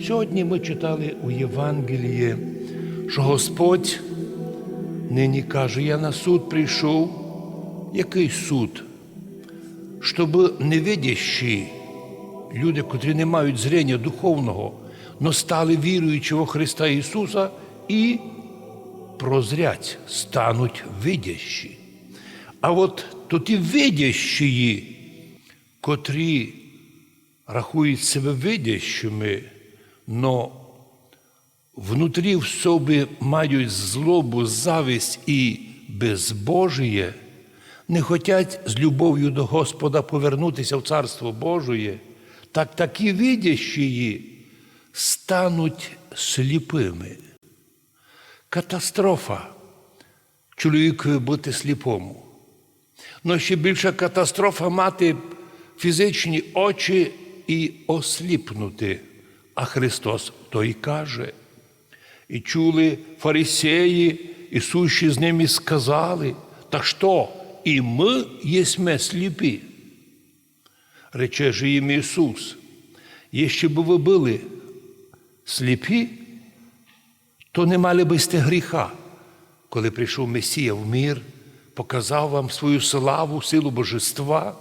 Сьогодні ми читали у Євангелії, що Господь нині каже, я на суд прийшов. Який суд? Щоб невидящі люди, котрі не мають зрення духовного, но стали віруючи во Христа Ісуса і прозрять, стануть видящі. А от то ті видящі, котрі рахують себе видящими, но внутрі в собі мають злобу, зависть і безбожіє, не хотять з любов'ю до Господа повернутися в Царство Божоє, так такі видящі стануть сліпими. Катастрофа чоловікові бути сліпому. Но ще більша катастрофа мати фізичні очі і осліпнути. А Христос то й каже. І чули фарисеї, і сущі з ними сказали, та що, і ми єсме сліпі. Рече же їм Ісус, якщо б ви були сліпі, то не мали би сте гріха, коли прийшов Месія в мір, показав вам свою славу, силу божества.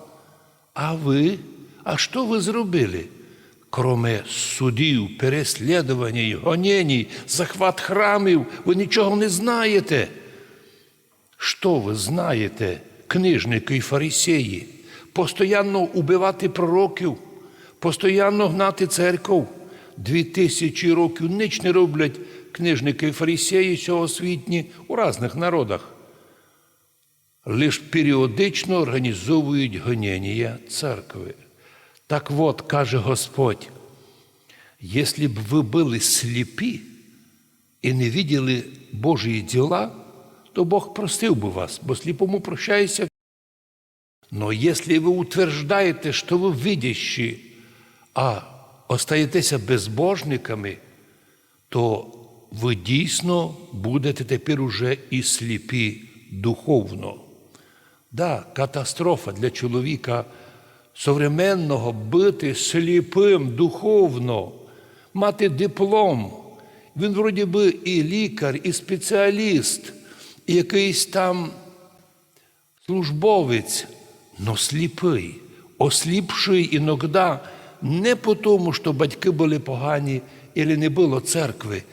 А ви, а що ви зробили? Кроме судів, переслідувань, гонень, захват храмів, ви нічого не знаєте. Що ви знаєте, книжники і фарисеї? Постоянно убивати пророків, постоянно гнати церков. Дві тисячі років ніч не роблять книжники і фарисеї сьогосвітні у різних народах. Лиш періодично організовують гонення церкви. Так от, каже Господь, якщо б ви були сліпі і не виділи Божі діла, то Бог простив би вас, бо сліпому прощається. Но если ви утверждаєте, що ви видящі, а остаєтеся безбожниками, то ви дійсно будете тепер уже і сліпі духовно. Да, катастрофа для чоловіка современного бути сліпим духовно, мати диплом. Він вроді би і лікар, і спеціаліст, і якийсь там службовець, но сліпий, осліпший іноді не по тому, що батьки були погані, і не було церкви.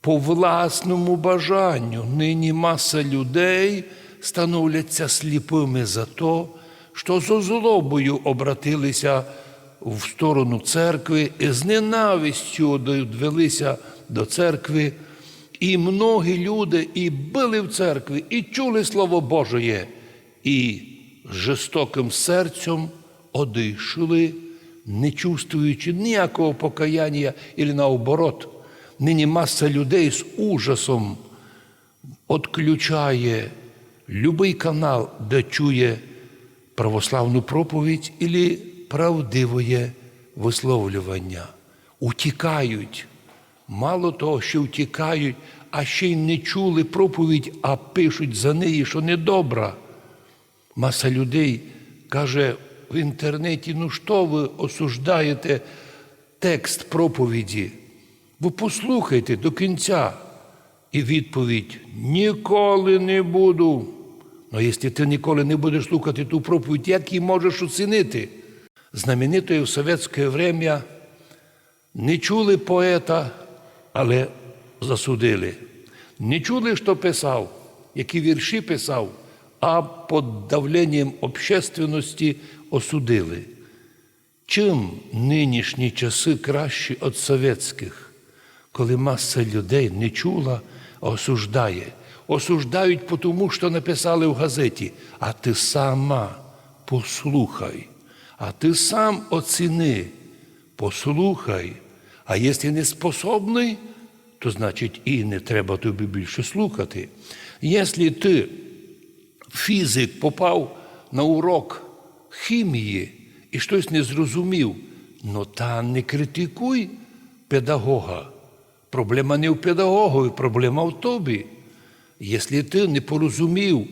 По власному бажанню нині маса людей становляться сліпими за те, що зо злобою обратилися в сторону церкви і з ненавистю довелися до церкви. І многі люди і були в церкві, і чули Слово Божє, і жорстоким серцем одійшли, не чувствуючи ніякого покаяння, і наоборот, нині маса людей з ужасом відключає любий канал, де чує православну проповідь і правдивоє висловлювання. Утікають. Мало того, що втікають, а ще й не чули проповідь, а пишуть за неї, що недобра. Маса людей каже в інтернеті: ну що ви осуждаєте текст проповіді? Ви послухайте до кінця. І відповідь: ніколи не буду. Ну, якщо ти ніколи не будеш слухати ту проповідь, як її можеш оцінити? Знаменитое в совєтське время не чули поета, але засудили. Не чули, що писав, які вірші писав, а під давленням общественності осудили. Чим нинішні часи кращі від совєтських, коли маса людей не чула, а осуждає. Осуждають тому, що написали в газеті, а ти сама послухай, а ти сам оціни, послухай. А якщо не способний, то значить і не треба тобі більше слухати. Якщо ти, фізик, попав на урок хімії і щось не зрозумів, ну та не критикуй педагога. Проблема не в педагогові, проблема в тобі. Якщо ти не порозумів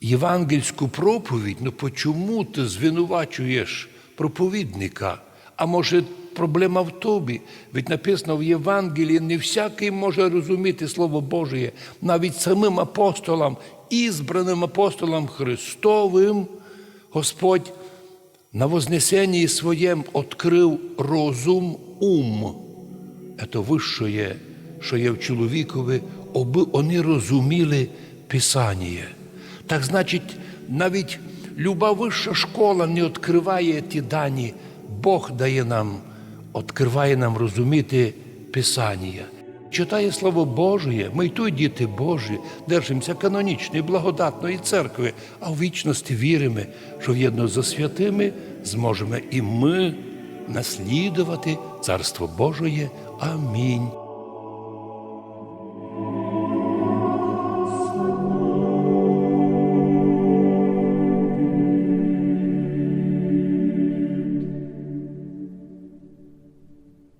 євангельську проповідь, ну чому ти звинувачуєш проповідника? А може, проблема в тобі. Ведь написано в Євангелії, не всякий може розуміти Слово Боже. Навіть самим апостолам, ізбраним апостолам Христовим, Господь на Вознесенні своєм відкрив розум ум. Це вище, що є в чоловікові, вони розуміли Писання. Так значить, навіть люба вища школа не відкриває ті дані. Бог дає нам, відкриває нам розуміти Писання. Читає Слово Божє, ми й тут діти Божі, держимося канонічної, благодатної церкви, а в вічності віримо, що в'єдно за святими зможемо і ми наслідувати Царство Божоє. Амінь.